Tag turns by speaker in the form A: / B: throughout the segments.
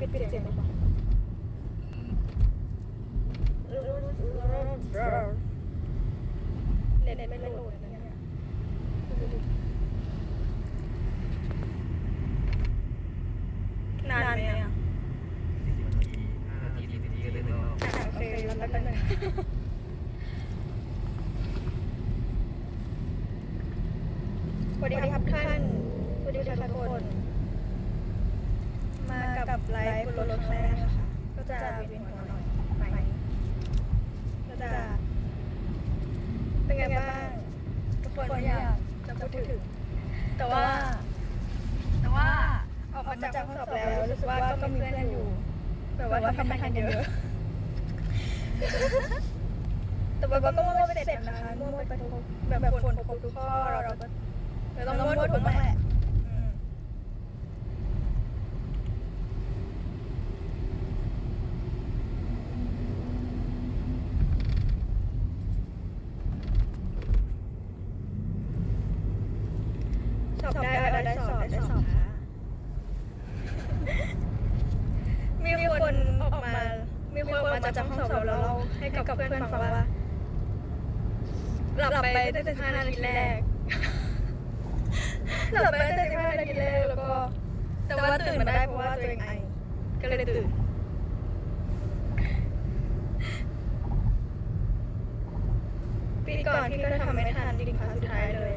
A: ปิดปิดเสียงดีกว่าเน็ตไม่โหลดนะเนี่ยนานไหมอะโอเคแล้วแป๊บนึงสวัสดีครับท่านสวัสดีครับทุกคน มา กับไลฟ์บนรถแรกนะคะก็จะเวียนหัวหน่อยไหมก็จะเป็นไงบ้างทุกคนอยากจะพูดถึง แต่ว่า แต่ว่าออกมาจากห้องสอบแล้วรู้สึกว่าก็มีเพื่อนอยู่แบบว่าทำไม่ทันเยอะ แต่ว่าก็มั่วไปเสร็จนะคะมั่วไปทุกแบบแบบคนครบทุกข้อเราก็เราต้องมั่วถูกแหละอืมสอบได้ได้ได้สอบได้สอบค่ะมีคนออกมา มีคนออกมาจากห้องสอบแล้วเราให้กับเพื่อนฟังว่าหลับไปตั้งแต่15นาทีแรกหลับไปตั้งแต่15นาทีแรกแล้วก็ แต่ว่าตื่นมาได้เพราะว่าตัวเองไอก็เลยตื่นปีก่อนพี่ก็ทำไม่ทันดิ่งครั้งสุดท้ายเลย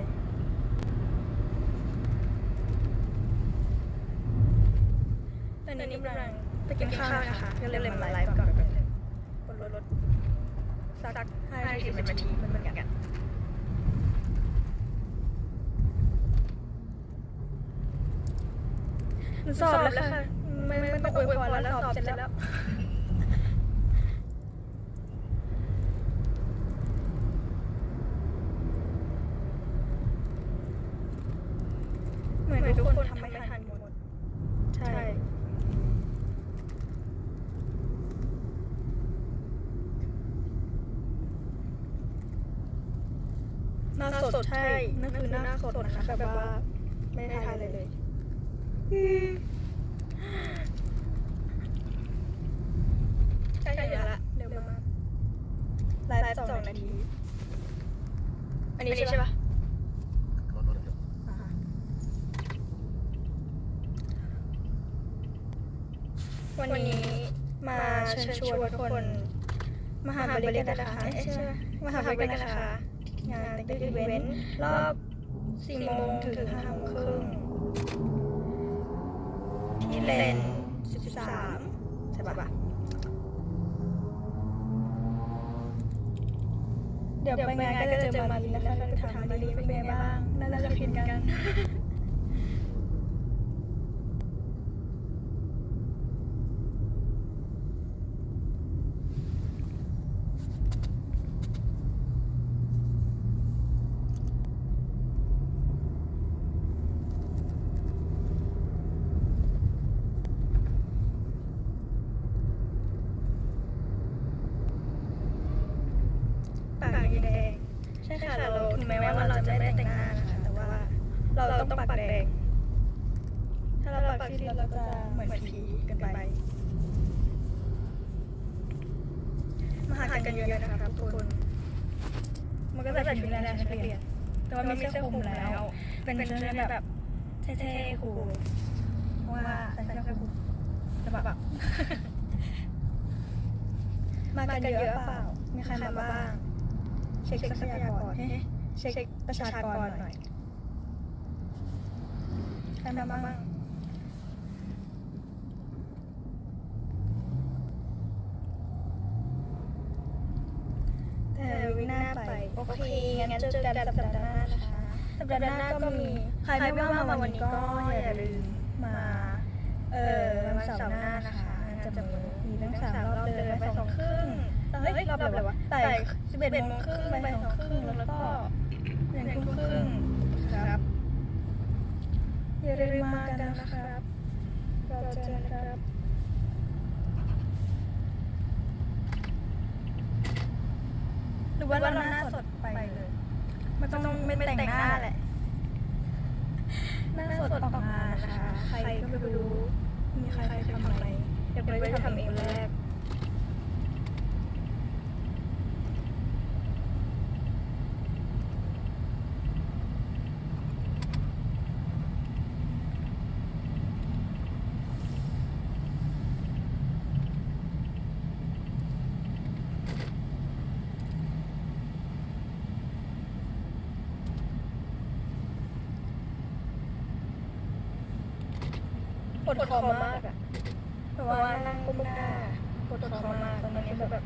A: แตอนนี้กำลังไปกินข้าวนะคะก็เลยมาไลฟ์ก่อนแบบนึงบนรถรถ สักห้านาทีสิบนาทีมันเหมือนกันสอบแล้วค่ะไม่ไม่ต้องอวยพรแล้วสอบเสร็จแล้วเหมือนทุกคนทำไม่ทันหมด ใช่ หน้าส ดใช่ นั่นคือหน้าสดนะคะแบบว่าไม่ได้ทานเลยเลย ใช่ใช่เดี๋ยวละเร็วมากไลฟ์สองนาที อันนี้ใช่ปะ
B: รถรถยนต์
A: อ่าฮะวันนี้มาเชิญชวนทุกคน มหาบริการนะคะเอ๊ะใช่ไหมมหาบริการนะคะ งานติ๊กอีเวนต์รอบ4โมงถึง5โมงครึ่งที่เลน13ใช่ปะเดี๋ยวไปงานก็จะเจอมารีนะคะก็ถามมารีเป็นไงบ้างน่าจะผิดกัน ปากแดง ใช่ค่ะเราถึงแม้ว่าเราจะไม่ได้แต่งหน้านะคะแต่ว่าเราต้องปากแดง ถ้าเราปากซีดเราจะเหมือนผีเกันไปมาหากันเยอะๆนะคะทุกคนมันก็จะแบบชุดแรกนักเรียนแต่ว่าไม่ใช่คลุมแล้ว เป็นชุดแบบเท่ๆครูเพราะว่าใส่เสื้อคลุมแต่แบบมากันเยอะเปล่ามีใครมาบ้าง เช็คทรัพยากรเฮ้เช็คประชากรหน่อยใครมาบ้างแต่วินาไป โอเค งั้นเจอกันสัปดาห์หน้านะคะสัปดาห์หน้าก็มี ใครไม่ว่างมาวันนี้ก็อย่าลืมมา เออวันเสาร์หน้านะคะ จะมีทั้งสามรอบเลยไปสองครึ่ง เฮ้ยรอบอะไรวะแต่สิบเอ็ดโมงครึ่งไปสองครึ่งแล้วก็หนึ่งทุ่มครึ่งครับอย่าลืมมากันนะครับเราเจอกันครับหรือว่าเราหน้าสดไปเลยมันต้องไม่แต่งหน้าแหละหน้าสดออกมานะคะใครก็ไม่รู้มีใครเคยทำอะไรเดี๋ยวไปทำเองคนแรก ปว ดคอมากอะเพราะว่านั่งก้มหน้าปวดคอมากตอนนี้คือแบบ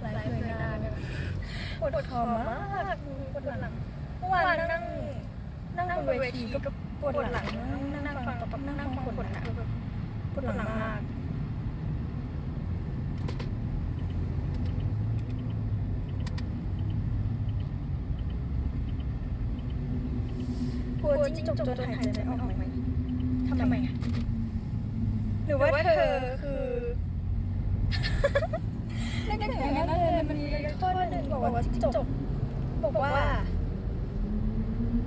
A: หลายหน่วยงานปวดคอมากปวดหลังเมื่อวานนั่งนั่งบนเวทีก็ปวดหลังนั่งนั่งฟังกับนั่งนั่งฟังปวดหลังปวดหลังมากกลัวจิ้งจกจนหายใจไม่ออกไหมทำไมอะ หรือว่าเธอคือในหนังสือนั้นเลยมันมีข้อหนึ่งบอกว่าจิ้งจกบอกว่า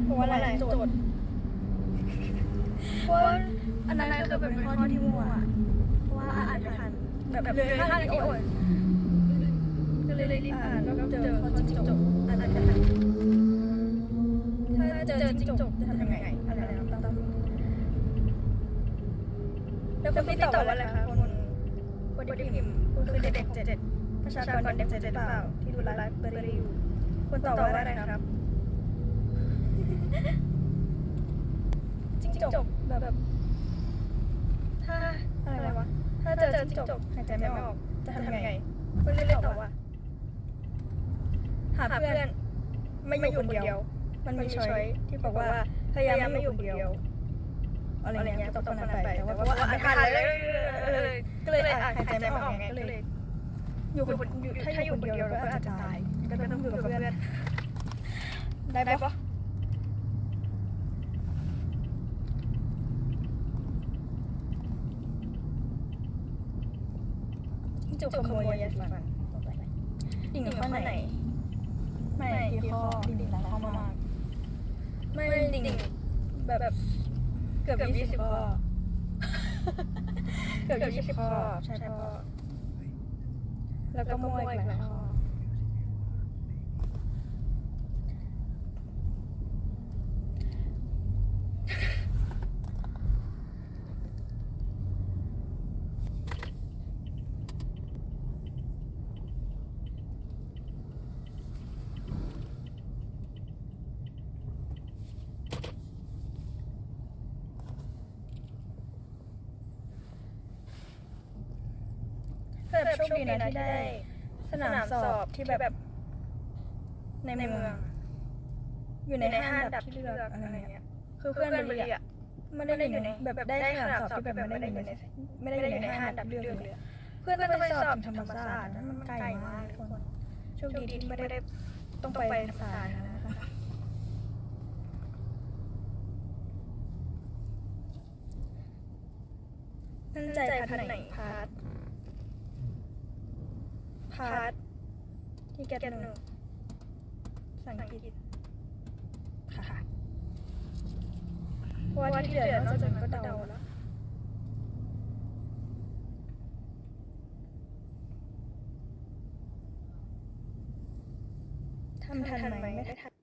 A: บอกว่าอะไรโจทย์เพราะว่าอันนั้นคือเป็นข้อที่มั่วเพราะว่าอ่านไม่ทันแบบเลยข้างที่โอนก็เลยรีบอ่านแล้วก็เจอข้อจิ้งจกอ่านไม่ทันถ้าเจอจิ้งจกจะทำยังไงอะไรนะตั้ง แล้วคุณพี่ตอบว่าอะไรคะคนคนที่พิมพ์คุณคือเด็กเจ็ดประชากรเด็กเจ็ดเปล่าที่ดูไลฟ์เบอร์อยู่คุณตอบว่าอะไรครับจิ้งจกแบบแบบถ้าอะไรวะถ้าเจอจิ้งจกหายใจไม่ออกจะทำยังไงคุณเล่นตอบว่าหาเพื่อนไม่อยู่คนเดียว มันมีช้อยที่บอกว่าพยายามไม่อยู่คนเดียว อะไรเงี้ยตอบตอนนั้นไปแต่ว่าว่าไม่ทันเลยก็เลยอ่านหายใจไม่ออกไงก็เลยอยู่คนอยู่ถ้าอยู่คนเดียวก็อาจจะตายก็ต้องอยู่กับเพื่อนได้ปะจุกขโมยยาสีฟันดิ่งข้อไหน ไม่กี่ข้อดิ่งหลายข้อมาก ไม่ดิ่งแบบ เกือบยี่สิบข้อ เกือบยี่สิบข้อ ใช่ข้อแล้วก็มั่วอีกหลายข้อก็ แบบโชคดีนะที่ได้ สนามสอบที่แบบในเมือง อยู่ในห้าอันดับที่เลือกอะไรเงี้ยคือเพื่อนเรียไม่ได้อยู่ในแบบได้สนามสอบที่แบบไม่ได้อยู่ในไม่ได้อยู่ในห้าอันดับเลือกเลยเพื่อนก็ไปสอบธรรมศาสตร์นั้นมันไกลมากทุกคนโชคดีที่ไม่ได้ต้องไปธรรมศาสตร์นะคะนั่นใจพันไหนพาร์ท พาร์ทที่แกนหนึ่งสังกฤษค่ะเพราะว่าที่เหลือนอกจากนั้นก็เดาแล้วทำทันไหมไม่ทัน